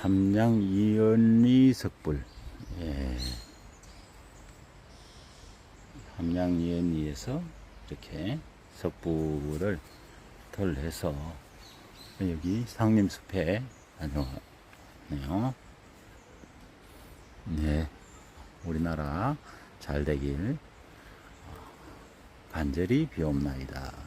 함양 이연리 석불. 예. 함양 이연리에서 이렇게 석불을 덜해서 여기 상림숲에 다녀왔네요. 네. 우리나라 잘 되길 간절히 비옵나이다.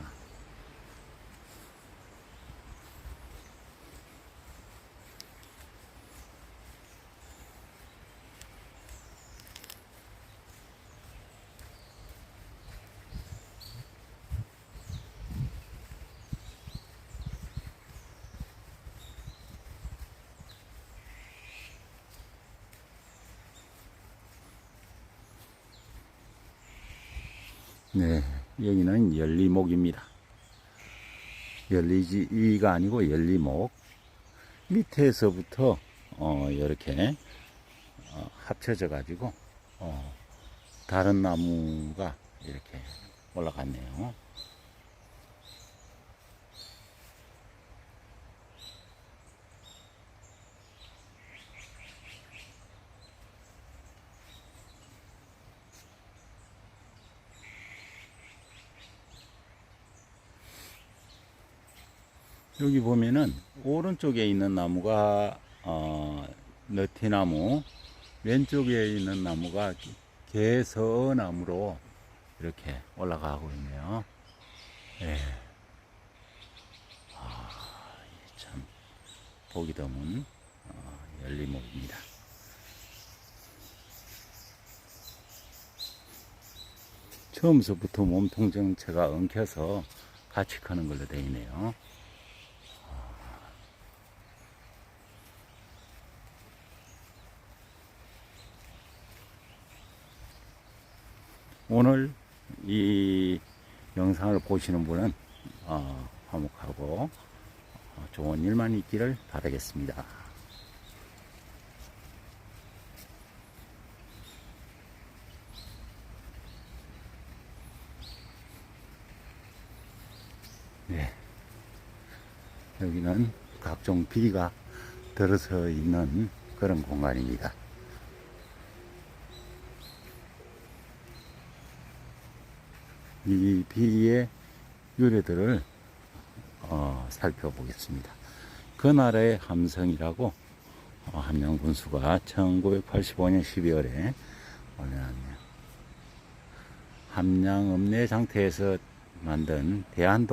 네, 여기는 열리목입니다. 열리지가 아니고 열리목. 밑에서부터 어, 이렇게 어, 합쳐져 가지고 어, 다른 나무가 이렇게 올라갔네요. 여기 보면은 오른쪽에 있는 나무가 어, 너티나무, 왼쪽에 있는 나무가 개서나무로 이렇게 올라가고 있네요. 예. 아, 이참 보기 드문 어, 열리목입니다. 처음서부터 몸통 정체가 엉켜서 같이 크는 걸로 되어 있네요. 오늘 이 영상을 보시는 분은 어, 화목하고 어, 좋은 일만 있기를 바라겠습니다. 네. 여기는 각종 비가 들어서 있는 그런 공간입니다. 이 비의 유래들을 어, 살펴보겠습니다. 그 나라의 함성이라고 어, 함양 군수가 1985년 12월에 올려놨네요. 함양 읍내 장터에서 만든 대한동